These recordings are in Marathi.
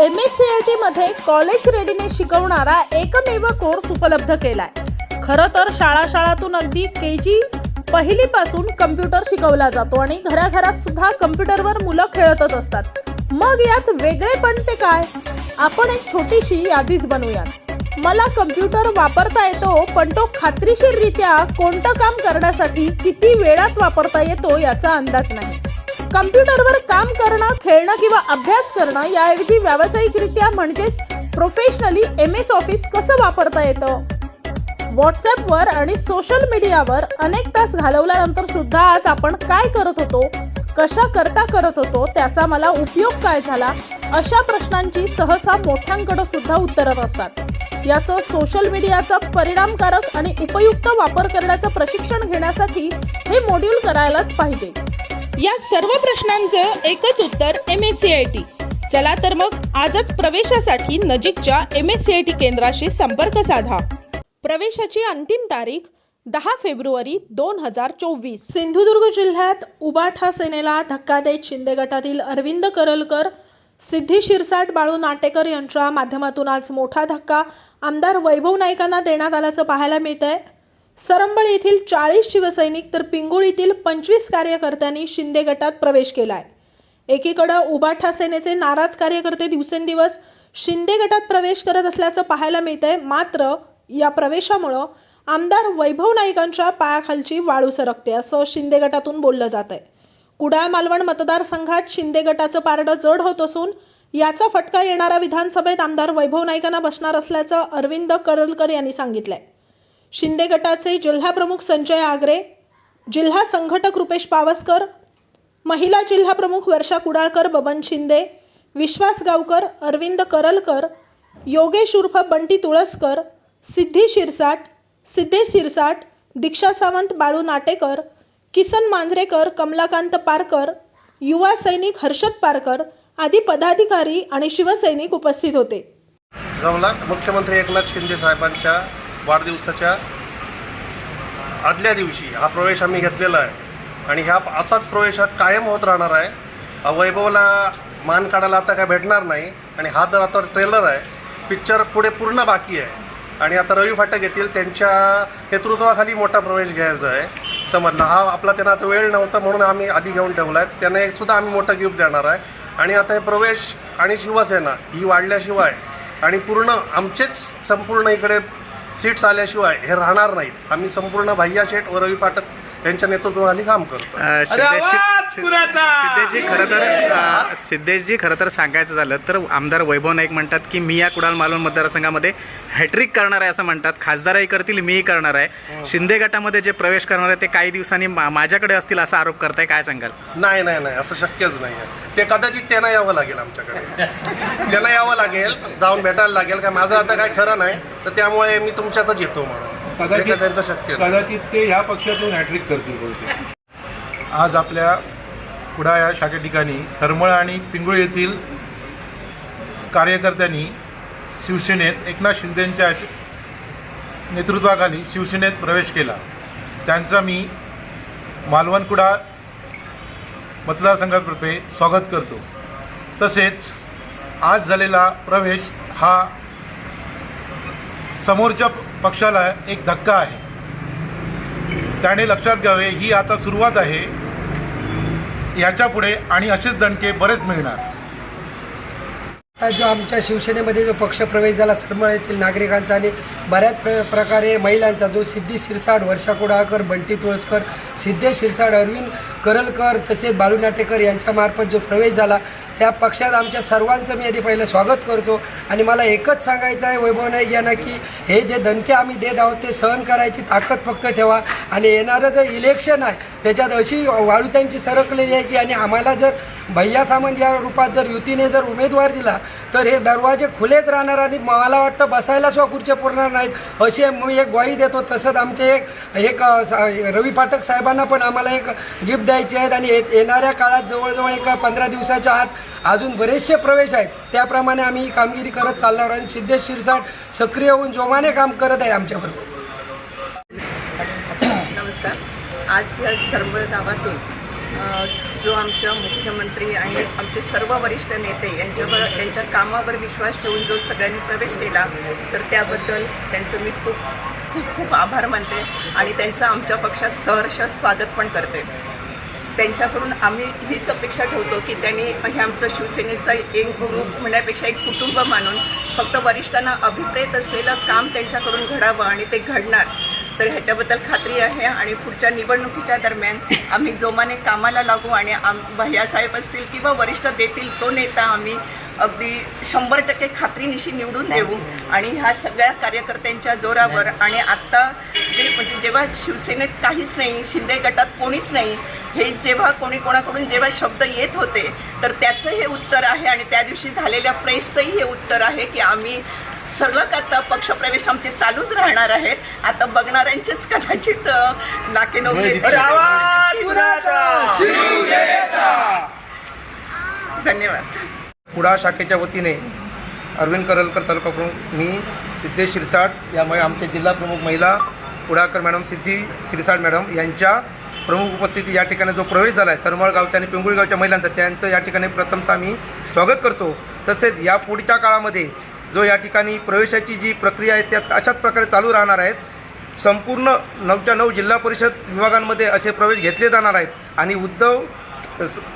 M S C I T मध्ये कॉलेज रेडीनेस शिकवणारा एकमेव कोर्स उपलब्ध केलाय. खरं तर शाळा शाळातून अगदी के जी पहिलीपासून कम्प्युटर शिकवला जातो आणि घराघरात सुद्धा कम्प्युटरवर मुलं खेळतच असतात. मग यात वेगळेपण ते काय? आपण एक छोटीशी यादीच बनवूयात. मला कम्प्युटर वापरता येतो पण तो खात्रीशीररित्या कोणतं काम करण्यासाठी किती वेळात वापरता येतो याचा अंदाज नाही. कम्प्युटरवर काम करणं खेळणं किंवा अभ्यास करणं याऐवजी व्यावसायिकरित्या म्हणजेच प्रोफेशनली एम एस ऑफिस कसं वापरता येतं? व्हॉट्सअपवर आणि सोशल मीडियावर अनेक तास घालवल्यानंतर सुद्धा आज आपण काय करत होतो कशा करता करत होतो त्याचा मला उपयोग काय झाला अशा प्रश्नांची सहसा मोठ्यांकडे सुद्धा उत्तरं असतात. याचं सोशल मीडियाचा परिणामकारक आणि उपयुक्त वापर करण्याचं प्रशिक्षण घेण्यासाठी हे मॉड्यूल करायलाच पाहिजे. या सर्व प्रश्नांचं एकच उत्तर M S C I T चला तर मग आजच प्रवेशासाठी नजीकच्या M S C I T केंद्राशी संपर्क साधा. प्रवेशाची अंतिम तारीख दहा फेब्रुवारी दोन हजार चोवीस. सिंधुदुर्ग जिल्ह्यात उबाठा सेनेला धक्का देत शिंदे गटातील अरविंद करलकर सिद्धी शिरसाट बाळू नाटेकर यांच्या माध्यमातून आज मोठा धक्का आमदार वैभव नाईकांना देण्यात आल्याचं पाहायला मिळत आहे सरंबळ येथील चाळीस शिवसैनिक तर पिंगुळीतील पंचवीस कार्यकर्त्यांनी शिंदे गटात प्रवेश केलाय. एकीकडं उबाठा सेनेचे नाराज कार्यकर्ते दिवसेंदिवस शिंदे गटात प्रवेश करत असल्याचं पाहायला मिळतंय मात्र या प्रवेशामुळं आमदार वैभव नाईकांच्या पायाखालची वाळू सरकते असं शिंदे गटातून बोललं जात आहे कुडाळ मालवण मतदारसंघात शिंदे गटाचं पारडं जड होत असून याचा फटका येणारा विधानसभेत आमदार वैभव नाईकांना बसणार असल्याचं अरविंद करलकर यांनी सांगितलंय. शिंदे गटाचे जिल्हाप्रमुख संजय आगरे जिल्हा संघटक रुपेश पावसकर महिला जिल्हा प्रमुख वर्षा कुडाळकर बबन शिंदे विश्वास गावकर अरविंद करलकर योगेश उर्फ बंटी तुळसकर सिद्धी शिरसाट सिद्धेश शिरसाट दीक्षा सावंत बाळू नाटेकर किसन मांजरेकर कमलाकांत पारकर युवा सैनिक हर्षद पारकर आदी पदाधिकारी आणि शिवसैनिक उपस्थित होते. जमला मुख्यमंत्री एकनाथ शिंदे साहेबांच्या वाढदिवसाच्या आदल्या दिवशी हा प्रवेश आम्ही घेतलेला आहे. आणि ह्या असाच प्रवेश हा कायम होत राहणार आहे. वैभवला मान काढायला आता काय भेटणार नाही. आणि हा जर आता ट्रेलर आहे. पिक्चर पुढे पूर्ण बाकी आहे. आणि आता रवी फाटक येतील. त्यांच्या नेतृत्वाखाली मोठा प्रवेश घ्यायचा आहे. समजला. हा आपला त्यांना आता वेळ नव्हता म्हणून आम्ही आधी घेऊन ठेवला आहे त्यांना एक सुद्धा आम्ही मोठं गिफ्ट देणार आहे. आणि आता हे प्रवेश आणि शिवसेना ही वाढल्याशिवाय आणि पूर्ण आमचेच संपूर्ण इकडे सीट्स आल्याशिवाय हे राहणार नाहीत. आम्ही संपूर्ण भैया शेठ व रवी फाटक यांच्या नेतृत्वाखाली काम करतो अरे आवाज! कुणाचा? सिद्धेशजी खरं तर अ, सिद्धेशजी खरं तर सांगायचं झालं तर आमदार वैभव नाईक म्हणतात की मी या कुडाल मालवण मतदारसंघामध्ये हॅट्रिक करणार आहे असं म्हणतात. खासदारही करतील मीही करणार आहे. शिंदे गटामध्ये जे प्रवेश करणार आहे ते काही दिवसांनी मा- माझ्याकडे असतील असा आरोप करताय काय सांगाल? नाही नाही नाही असं शक्यच नाही आहे. ते कदाचित त्यांना यावं लागेल आमच्याकडे. त्यांना यावं लागेल जाऊन भेटायला लागेल का माझं आता काय खरं नाही तर त्यामुळे मी तुमच्यातच येतो म्हणून. हे कदाचित त्यांचं शक्य नाही. कदाचित ते ह्या पक्षातून हॅट्रिक करतील बहुतेक. आज आपल्या कुडा या शाखे ठिकाणी सरमळ आणि पिंगुळ येथील कार्यकर्त्यांनी शिवसेनेत एकनाथ शिंदेंच्या नेतृत्वाखाली शिवसेनेत प्रवेश केला. त्यांचा मी मालवणकुडा मतदारसंघातर्फे स्वागत करतो. तसेच आज झालेला प्रवेश हा समोरच्या पक्षाला एक धक्का आहे. त्याने लक्षात घ्यावे ही आता सुरुवात आहे. याच्यापुढे आणि असेच दणके बरेच मिळणार. आता जो आमच्या शिवसेनेमध्ये जो पक्षप्रवेश झाला सरमळ येथील नागरिकांचा आणि बऱ्याच प्र प्रकारे महिलांचा जो सिद्धी शिरसाट वर्षा कुडाळकर बंटी तुळसकर सिद्धेश शिरसाट अरविंद करलकर तसेच बाळू नाटेकर यांच्यामार्फत जो प्रवेश झाला त्या पक्षात आमच्या सर्वांचं मी आधी पहिलं स्वागत करतो. आणि मला एकच सांगायचं आहे वैभव नाईक यांना की हे जे दणके आम्ही देत आहोत ते सहन करायची ताकद फक्त ठेवा. आणि येणारं जे इलेक्शन आहे त्याच्यात अशी वाळू त्यांची सरकलेली आहे की आणि आम्हाला जर भैया सामंत या रूपात जर युतीने जर उमेदवार दिला तर हे दरवाजे खुलेच राहणार आणि मला वाटतं बसायला सुद्धा खुर्च्या पुरणार नाहीत. अशी मी एक ग्वाही देतो. तसंच आमचे एक एक रवी पाठक साहेबांना पण आम्हाला एक गिफ्ट द्यायचे आहेत आणि ये- येणाऱ्या काळात जवळजवळ एक पंधरा दिवसाच्या आत अजून बरेचसे प्रवेश आहेत. त्याप्रमाणे आम्ही ही कामगिरी करत चालणार आणि सिद्धेश शिरसाट सक्रिय होऊन जोमाने काम करत आहे आमच्याबरोबर. नमस्कार. आज या सरंबळ गावातून जो आमच्या मुख्यमंत्री आणि आमचे सर्व वरिष्ठ नेते यांच्यावर त्यांच्या कामावर विश्वास ठेवून जो सगळ्यांनी प्रवेश केला तर त्याबद्दल त्यांचं मी खूप खूप खूप आभार मानते आणि त्यांचं आमच्या पक्षात सहर्ष स्वागत पण करते. त्यांच्याकडून आम्ही हीच अपेक्षा ठेवतो की त्यांनी हे आमचं शिवसेनेचा एक ग्रुप म्हणण्यापेक्षा एक कुटुंब मानून फक्त वरिष्ठांना अभिप्रेत असलेलं काम त्यांच्याकडून घडावं आणि ते घडणार. तर ह्याच्याबद्दल खात्री आहे आणि पुढच्या निवडणुकीच्या दरम्यान आम्ही जोमाने कामाला लागू आणि आम भैयासाहेब असतील किंवा वरिष्ठ देतील तो नेता आम्ही अगदी शंभर टक्के खात्रीनिशी निवडून देऊ. आणि ह्या सगळ्या कार्यकर्त्यांच्या जोरावर आणि आत्ता जे म्हणजे जेव्हा शिवसेनेत काहीच नाही शिंदे गटात कोणीच नाही हे जेव्हा कोणी कोणाकडून जेव्हा शब्द येत होते तर त्याचं हे उत्तर आहे आणि त्या दिवशी झालेल्या प्रेसचंही हे उत्तर आहे की आम्ही सलग आता पक्षप्रवेश आमचे चालूच राहणार आहेत. आता बघणाऱ्यांचेच कदाचित नाके धन्यवाद. कुडा शाखेच्या वतीने अरविंद करलकर तालुका प्रमुख मी सिद्धेश शिरसाट यामुळे आमचे जिल्हा प्रमुख महिला कुडाकर मॅडम सिद्धी शिरसाट मॅडम यांच्या प्रमुख उपस्थिती या ठिकाणी जो प्रवेश झाला आहे सरमळ गावच्या आणि पिंगुळी गावच्या महिलांचा त्यांचं या ठिकाणी प्रथमतः मी स्वागत करतो. तसेच या पुढच्या काळामध्ये जो या ठिकाणी प्रवेशाची जी प्रक्रिया आहे त्या अशाच प्रकारे चालू राहणार आहेत. संपूर्ण नऊच्या नऊ जिल्हा परिषद विभागांमध्ये असे प्रवेश घेतले जाणार आहेत. आणि उद्धव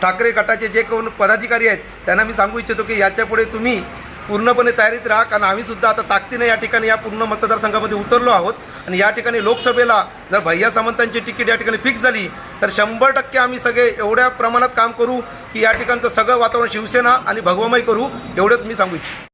ठाकरे गटाचे जे कोण पदाधिकारी आहेत त्यांना मी सांगू इच्छितो की याच्यापुढे तुम्ही पूर्णपणे तयारीत राहा. कारण आम्हीसुद्धा आता ताकदीने या ठिकाणी या पूर्ण मतदारसंघामध्ये उतरलो आहोत. आणि या ठिकाणी लोकसभेला जर भैया सामंतांची तिकीट या ठिकाणी फिक्स झाली तर शंभर टक्के आम्ही सगळे एवढ्या प्रमाणात काम करू की या ठिकाणचं सगळं वातावरण शिवसेना आणि भगवमय करू. एवढंच मी सांगू इच्छितो.